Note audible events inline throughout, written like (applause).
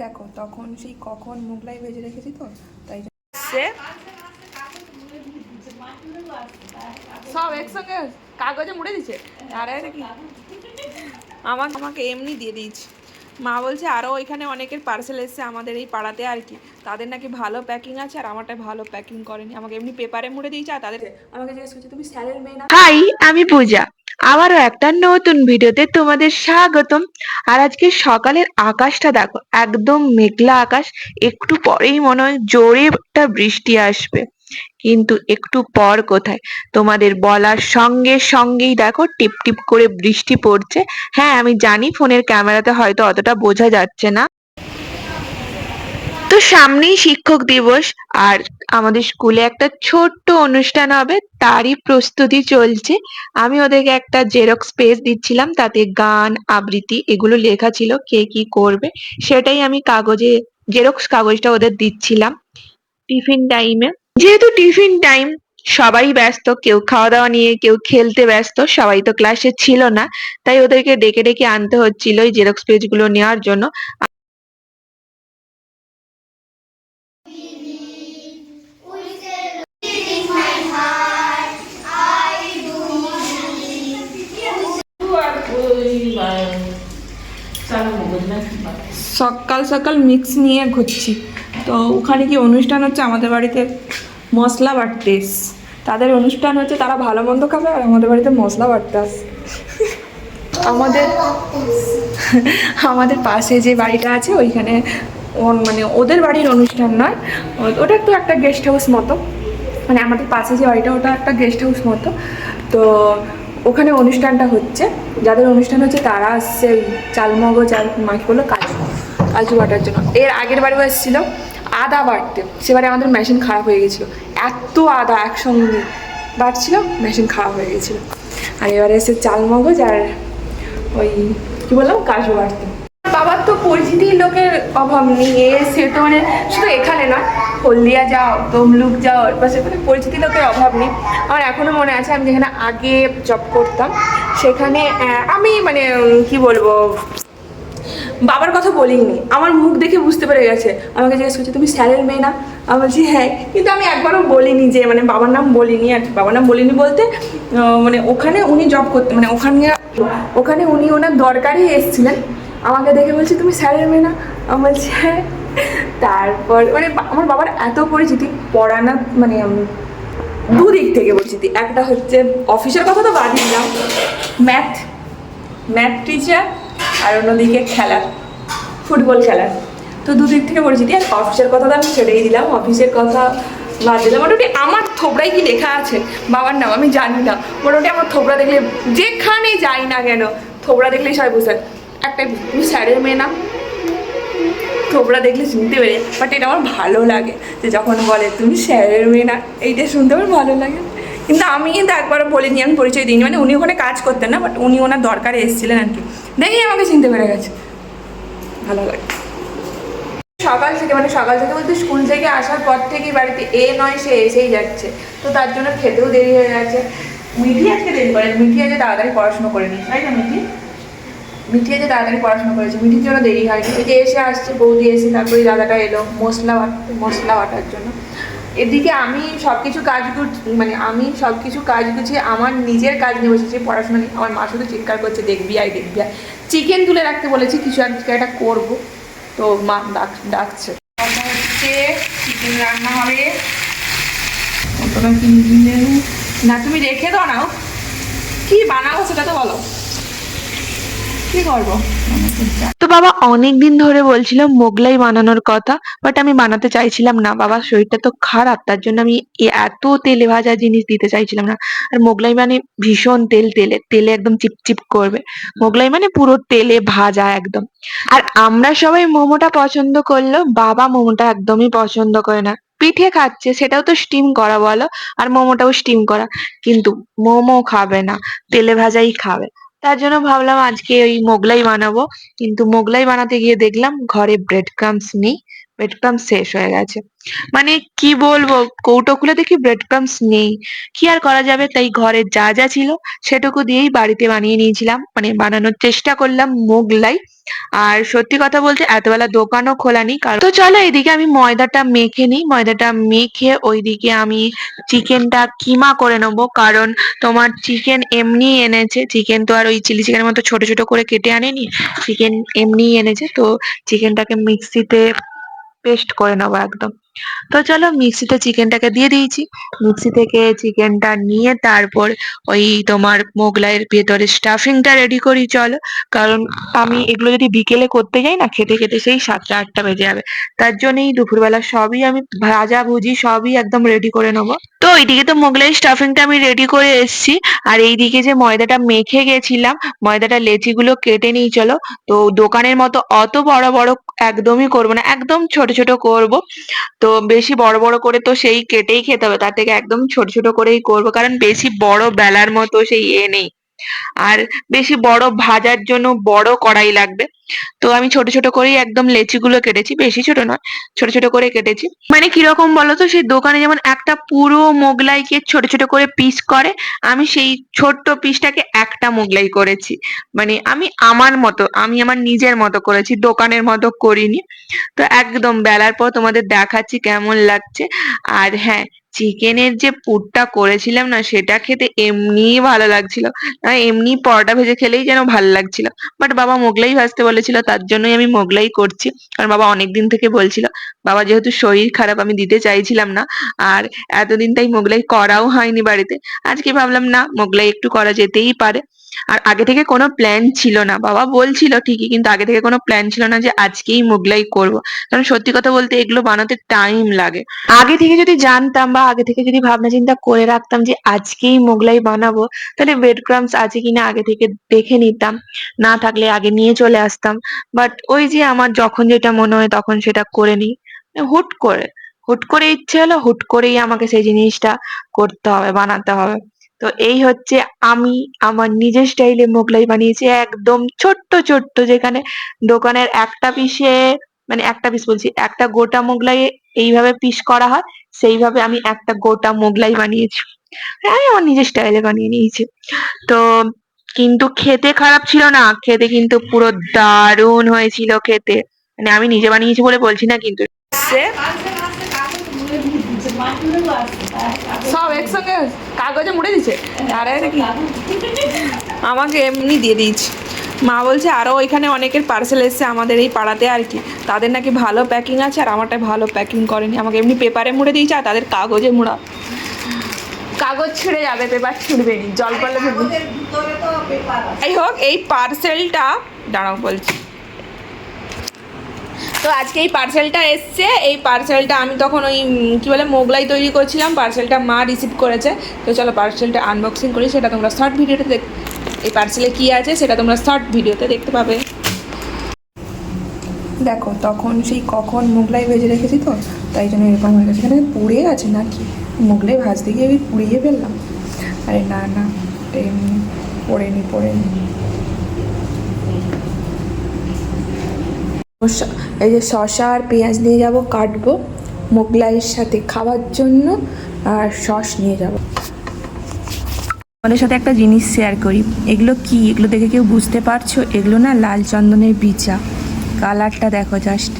দেখো তখন সেই কখন মোগলাই ভেজে রেখেছি তো তাই সে সব একসঙ্গে কাগজে মুড়ে দিচ্ছে আর নাকি আমাকে আমাকে এমনি দিয়ে দিয়েছি। মা বলছে আরও ওইখানে অনেকের পার্সেল এসছে আমাদের এই পাড়াতে আর কি। তাদের নাকি ভালো প্যাকিং আছে আর আমারটা ভালো প্যাকিং করেনি। আমাকে এমনি পেপারে মুড়ে দিয়েছে আর তাদের আমাকে জিজ্ঞেস করছে তুমি স্যারের মেয়ে না? হাই আমি পূজা। আবারও একটা নতুন ভিডিওতে তোমাদের স্বাগতম। আর আজকে সকালের আকাশটা দেখো, একদম মেঘলা আকাশ, একটু পরেই মনে হয় জোরে একটা বৃষ্টি আসবে। কিন্তু একটু পর কোথায়? তোমাদের বলার সঙ্গে সঙ্গেই দেখো টিপ টিপ করে বৃষ্টি পড়ছে। হ্যাঁ আমি জানি ফোনের ক্যামেরাতে হয়তো অতটা বোঝা যাচ্ছে না। তো সামনেই শিক্ষক দিবস আর আমাদের স্কুলে একটা ছোট্ট অনুষ্ঠান হবে, তারই প্রস্তুতি চলছে। আমি ওদেরকে একটা জেরক্স পেজ দিচ্ছিলাম, তাতে গান, আবৃত্তি এগুলো লেখা ছিল, কে কি করবে সেটাই আমি কাগজে জেরক্স কাগজটা ওদের দিচ্ছিলাম। টিফিন টাইমে যেহেতু টিফিন টাইম সবাই ব্যস্ত, কেউ খাওয়া দাওয়া নিয়ে, কেউ খেলতে ব্যস্ত, সবাই তো ক্লাসে ছিল না, তাই ওদেরকে ডেকে ডেকে আনতে হচ্ছিল এই জেরক্স পেজগুলো নেওয়ার জন্য। সকাল সকাল মিক্স নিয়ে ঘুরছি। তো ওখানে কি অনুষ্ঠান হচ্ছে আমাদের বাড়িতে মশলা বাটতে। তাদের অনুষ্ঠান হচ্ছে তারা ভালো মন্দ খাবে আর আমাদের বাড়িতে মশলা বাটতে আসে। আমাদের (laughs) আমাদের পাশে যে বাড়িটা আছে, ওইখানে মানে ওদের বাড়ির অনুষ্ঠান নয়। ওটা একটু একটা গেস্ট হাউস মতো। মানে আমাদের পাশে যে বাড়িটা, ওটা একটা গেস্ট হাউস মতো। তো ওখানে অনুষ্ঠানটা হচ্ছে। যাদের অনুষ্ঠান হচ্ছে তারা আসছে চালমগজ আর মাকে বলল কাজু কাজু বাটার জন্য। এর আগের বারেও এসেছিল, আদা বাটতে সেবারে আমাদের মেশিন খারাপ হয়ে গেছিল। এত আদা একসঙ্গে বাটছিল মেশিন খারাপ হয়ে গেছিল। আর এবারে এসে চালমগজ আর ওই, কি বললাম, কাজু বাটতে বাবার তো পরিচিতি লোকের অভাব নেই। এ, সে তো মানে শুধু এখানে না হলদিয়া যাও, তমলুক যাও বা সেখানে পরিচিতি লোকের অভাব নেই। আমার এখনও মনে আছে, আমি যেখানে আগে জব করতাম, সেখানে আমি মানে কি বলব বাবার কথা বলিনি। আমার মুখ দেখে বুঝতে পেরে গেছে। আমাকে জিজ্ঞেস করছে, তুমি স্যারের মেয়ে না? আমি বলছি হ্যাঁ। কিন্তু আমি একবারও বলিনি যে মানে বাবার নাম বলিনি আর। বাবার নাম বলিনি বলতে মানে ওখানে উনি জব করতে মানে ওখানে ওখানে উনি ওনার দরকারই এসেছিলেন। আমাকে দেখে বলছে, তুমি স্যারের মেয়ে না? আমি বলছি হ্যাঁ। তারপর মানে আমার বাবার এত পরিচিতি, পড়ানা মানে দুদিক থেকে পরিচিতি। একটা হচ্ছে অফিসের কথা তো বাদ দিলাম। ম্যাথ ম্যাথ টিচার আর অন্যদিকে খেলার ফুটবল খেলার তো দুদিক থেকে পরিচিতি আর অফিসের কথা তো আমি ছেড়েই দিলাম অফিসের কথা বাদ দিলাম। মোটামুটি আমার থোবড়াই কি লেখা আছে? বাবার নাম আমি জানি না। মোটামুটি আমার থোবড়া দেখলে যেখানে যাই না কেন, থোবড়া দেখলেই সবাই বুঝে একটা স্যারের মেয়ে না? থোবড়া দেখলে শুনতে পেরে বাট এটা আমার ভালো লাগে যে যখন বলে, তুমি স্যারের মেয়ে না? এইটা শুনতে আমার ভালো লাগে। কিন্তু আমি কিন্তু একবারও বলিনি, আমি পরিচয় দিইনি। মানে উনি ওখানে কাজ করতেন না বাট উনি ওনার দরকারে এসেছিলেন আর কি। দেখেই আমাকে চিনতে পেরে গেছে। ভালো লাগে। সকাল থেকে মানে সকাল থেকে বলতে স্কুল থেকে আসার পর থেকেই বাড়িতে এ নয়, সে এসেই যাচ্ছে। তো তার জন্য খেতেও দেরি হয়ে গেছে। মিঠি আজকে দেরি করে মিঠি আজকে তাড়াতাড়ি পড়াশোনা করে নি তাই না, মিঠি? মিঠি যে তাড়াতাড়ি পড়াশোনা করেছে। মিঠির জন্য দেরি এই যে এসে আসছে, বৌদি এসে তারপরে দাদাটা এলো, মশলা মশলা বাটার জন্য। এদিকে আমি সব কিছু কাজ মানে আমি সব কিছু কাজ গুছিয়ে আমার নিজের কাজ নিয়ে বসেছি, পড়াশোনা নিয়ে। আমার মা শুধু চিৎকার করছে, দেখবি আয় দেখবি আয়। চিকেন তুলে রাখতে বলেছি, কিছু আজকে একটা করব। তো মা ডাক, ডাকছে। চিকেন রান্না হবে। না, তুমি রেখে দাও না কি বানাবো সেটা তো বলো। তো বাবা, অনেকদিন ধরে বলছিল মোগলাই বানানোর কথা বাট আমি বানাতে চাইছিলাম না। বাবার শরীরটা তো খারাপ, তার জন্য আমি এত তেলে ভাজা জিনিস দিতে চাইছিলাম না। আর মোগলাই মানে ভীষণ তেল, তেলে তেলে একদম চিপচিপ করবে। মোগলাই মানে পুরো তেলে ভাজা একদম। আর আমরা সবাই মোমোটা পছন্দ করল, বাবা মোমোটা একদমই পছন্দ করে না। পিঠে খাচ্ছে, সেটাও তো স্টিম করা বলো, আর মোমোটাও স্টিম করা। কিন্তু মোমো খাবে না, তেলে ভাজাই খাবে। তার জন্য ভাবলাম আজকে ওই মোগলাই বানাবো। কিন্তু মোগলাই বানাতে গিয়ে দেখলাম ঘরে ব্রেড ক্রামস নেই। ব্রেড ক্রামস শেষ হয়ে গেছে। মানে কি বলব কৌটো খুলে দেখি ব্রেড ক্রামস নেই। কি আর করা যাবে? তাই ঘরে যা যা ছিল সেটুকু দিয়েই বাড়িতে বানিয়ে নিয়েছিলাম। মানে বানানোর চেষ্টা করলাম মোগলাই। আর সত্যি কথা বলতে এতবেলা দোকানও খোলা নেই। কারণ তো চলো এইদিকে আমি ময়দাটা মেখে নিই। ময়দাটা মেখে ওইদিকে আমি চিকেনটা কিমা করে নেব। কারণ তোমার চিকেন এমনি এনেছে। চিকেন তো আর ওই চিলি চিকেনের মতো ছোট ছোট করে কেটে আনেনি। চিকেন এমনি এনেছে। তো চিকেনটাকে মিক্সিতে পেস্ট করে নেব একদম। তো চলো মিক্সিতে চিকেনটাকে দিয়ে দিয়েছি। মিক্সি থেকে চিকেনটা নিয়ে তারপর ওই তোমার মোগলাইয়ের ভেতরে স্টাফিংটা রেডি করি, চলো। কারণ আমি এগুলো যদি বিকেলে করতে যাই না, খেতে খেতে সেই সাতটা, আটটা বেজে যাবে। তার জন্যই দুপুরবেলা সবই আমি ভাজা ভুজি সবই একদম রেডি করে নেব। তো এইদিকে তো মোগলাই স্টাফিংটা আমি রেডি করে এসেছি। আর এইদিকে যে ময়দাটা মেখে গেছিলাম, ময়দাটা লেচিগুলো কেটে নিই, চলো। তো দোকানের মতো অত বড় বড় একদমই করব না, একদম ছোট ছোট করব। তো বেশি বড় বড় করে তো সেই কেটেই খেতে হবে। তার থেকে একদম ছোট ছোট করেই করব। কারণ বেশি বড় বেলার মতো সেই এ নেই। আর বেশি বড় ভাজার জন্য বড় কড়াই লাগবে। তো আমি ছোট ছোট করেই একদম লেচিগুলো কেটেছি, বেশি ছোট নয়, ছোট ছোট করে কেটেছি। মানে কীরকম বলতো, সেই দোকানে যেমন একটা পুরো মোগলাইকে ছোট ছোট করে পিস করে, আমি সেই ছোট্ট পিসটাকে একটা মোগলাই করেছি। মানে আমি আমার মতো, আমি আমার নিজের মতো করেছি, দোকানের মতো করিনি। তো একদম বেলার পর তোমাদের দেখাচ্ছি কেমন লাগছে। আর হ্যাঁ চিকেনের যে পুরটা করেছিলাম না, সেটা খেতে এমনিই ভালো লাগছিল। না এমনি পরোটা ভেজে খেলেই যেন ভালো লাগছিল। বাট বাবা মোগলাই ভাজতে বলেছিল, তার জন্যই আমি মোগলাই করছি। কারণ বাবা অনেকদিন থেকে বলছিল, বাবা যেহেতু শরীর খারাপ, আমি দিতে চাইছিলাম না। আর এতদিন তাই মোগলাই করাও হয়নি বাড়িতে। আজকে ভাবলাম, না, মোগলাই একটু করা যেতেই পারে। আর আগে থেকে কোনো প্ল্যান ছিল না। বাবা বলছিল ঠিকই, কিন্তু আগে থেকে কোনো প্ল্যান ছিল না যে আজকেই মোগলাই করব। কারণ সত্যি কথা বলতে এগুলো বানাতে টাইম লাগে। আগে থেকে যদি জানতাম বা আগে থেকে যদি ভাবনা চিন্তা করে রাখতাম যে আজকেই মোগলাই বানাবো, তাহলে ব্রেড ক্রামস আছে কিনা আগে থেকে দেখে নিতাম। না থাকলে আগে নিয়ে চলে আসতাম। বাট ওই যে আমার যখন যেটা মনে হয় তখন সেটা করে নিই। হুট করে। হুট করে ইচ্ছে হলো হুট করেই আমাকে সেই জিনিসটা করতে হবে, বানাতে হবে। তো এই হচ্ছে আমি আমার নিজের স্টাইলে মোগলাই বানিয়েছি একদম ছোট্ট ছোট্ট যেখানে দোকানের একটা পিসে মানে একটা পিস বলছি, একটা গোটা মোগলাই এইভাবে পিস করা হয়, সেইভাবে আমি একটা গোটা মোগলাই বানিয়েছি। হ্যাঁ আমি আমার নিজের স্টাইলে বানিয়ে নিয়েছি। তো কিন্তু খেতে খারাপ ছিল না, খেতে কিন্তু পুরো দারুণ হয়েছিল খেতে। মানে আমি নিজে বানিয়েছি বলে বলছি না কিন্তু। সব একসঙ্গে কাগজে মুড়ে দিচ্ছে আরে নাকি আমাকে এমনি দিয়ে দিয়েছি। মা বলছে আরও ওইখানে অনেকের পার্সেল এসছে আমাদের এই পাড়াতে আর কি। তাদের নাকি ভালো প্যাকিং আছে আর আমারটা ভালো প্যাকিং করেনি। আমাকে এমনি পেপারে মুড়ে দিয়েছে আর তাদের কাগজে মুড়া। কাগজ ছিঁড়ে যাবে পেপার ছিঁড়বে নি জল পড়লে। যাই হোক এই পার্সেলটা দাঁড়াও বলছি। তো আজকে এই পার্সেলটা এসছে। এই পার্সেলটা আমি তখন ওই কি বলে, মোগলাই তৈরি করছিলাম। পার্সেলটা মা রিসিভ করেছে। তো চলো পার্সেলটা আনবক্সিং করি। সেটা তোমরা শর্ট ভিডিওতে দেখ, এই পার্সেলে কী আছে সেটা তোমরা শর্ট ভিডিওতে দেখতে পাবে। দেখো, তখন সেই কখন মোগলাই ভেজে রেখেছি তো, তাই জন্য এরকম হয়ে গেছে। এখানে পুড়ে আছে নাকি? মোগলাই ভাজতে গিয়ে পুড়িয়ে ফেললাম। আরে না না এমনি পড়েনি শসা- এই যে শশা আর পেঁয়াজ নিয়ে যাব, কাটবো মোগলাইয়ের সাথে খাওয়ার জন্য আর সস নিয়ে যাব। তোমাদের সাথে একটা জিনিস শেয়ার করি। এগুলো কি? এগুলো দেখে কেউ বুঝতে পারছ? এগুলো না লাল চন্দনের বিচা কালারটা দেখো জাস্ট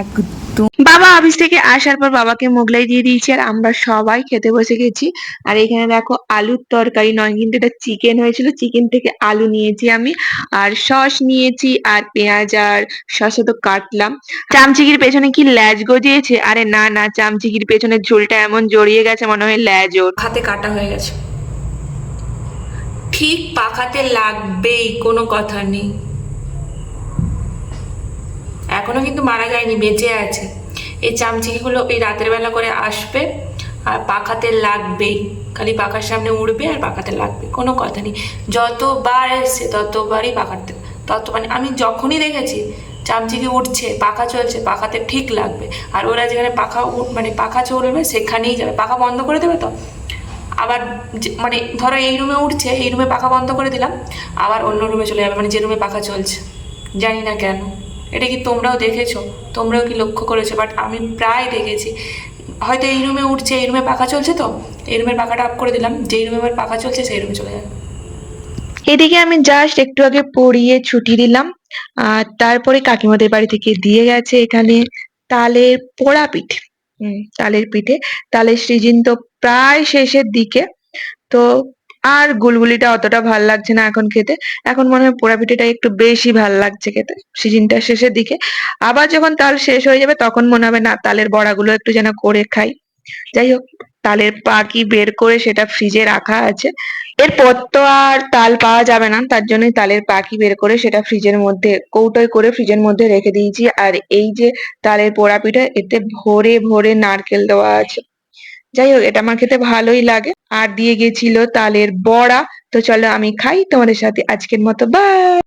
একদম বাবা অফিস থেকে আসার পর বাবাকে মোগলাই দিয়ে দিয়েছি, আর আমরা সবাই খেতে বসে গেছি। আর এখানে দেখো আলুর তরকারি নয়, কিন্তু এটা চিকেন হয়েছিল। চিকেন থেকে আলু নিয়েছি আমি, আর সস নিয়েছি, আর পেঁয়াজ আর শসা তো কাটলাম। চামচিকির পেছনে কি ল্যাজ গজিয়েছে? আরে না না, চামচিকির পেছনে ঝোলটা এমন জড়িয়ে গেছে, মনে হয় ল্যাজ ওর। পাখাতে কাটা হয়ে গেছে। ঠিক পাখাতে লাগবেই, কোনো কথা নেই। এখনও কিন্তু মারা যায়নি, বেঁচে আছে। এই চামচিকিগুলো এই রাতের বেলা করে আসবে, আর পাখাতে লাগবেই। খালি পাখার সামনে উড়বে আর পাখাতে লাগবে, কোনো কথা নেই। যতবার এসছে, ততবারই পাখাতে তত মানে আমি যখনই দেখেছি চামচিকি উঠছে, পাখা চলছে, পাখাতে ঠিক লাগবে। আর ওরা যেখানে পাখা মানে পাখা চলবে, সেখানেই যাবে। পাখা বন্ধ করে দেবে তো? আবার মানে ধরো এই রুমে উঠছে, এই রুমে পাখা বন্ধ করে দিলাম, আবার অন্য রুমে চলে যাবে। মানে যে রুমে পাখা চলছে, জানি না কেন। এটা কি তোমরাও দেখেছ? তোমরাও কি লক্ষ্য করেছ? বাট আমি প্রায় দেখেছি। হয়তো এই রুমে উঠছে, এই রুমে পাখা চলছে তো? এই রুমের পাখাটা অফ করে দিলাম। যেই রুমে আমার পাখা চলছে, সেই রুমে চলে যাবে এদিকে আমি জাস্ট একটু আগে পড়িয়ে ছুটি দিলাম। আর তারপরে কাকিমাদের বাড়ি থেকে দিয়ে গেছে এখানে তালের পোড়া পিঠে তালের পিঠে। তালের সিজন তো প্রায় শেষের দিকে। তো আর গুলগুলিটা অতটা ভালো লাগছে না এখন খেতে। এখন মনে হয় পোড়া পিঠেটা একটু বেশি ভালো লাগছে খেতে। সিজনটা শেষের দিকে। আবার যখন তাল শেষ হয়ে যাবে তখন মনে হবে, না, তালের বড়াগুলো একটু যেন করে খাই। যাই হোক, তালের পাকি বের করে সেটা ফ্রিজে রাখা আছে। এরপর তো আর তাল পাওয়া যাবে না। তার জন্যই তালের পাখি বের করে সেটা ফ্রিজের মধ্যে, কৌটোয় করে ফ্রিজের মধ্যে রেখে দিয়েছি। আর এই যে তালের পোড়া পিঠা, এতে ভরে ভরে নারকেল দেওয়া আছে। যাই হোক, এটা আমার খেতে ভালোই লাগে। আর দিয়ে গেছিল তালের বড়া। তো চলো আমি খাই। তোমাদের সাথে আজকের মতো। বাই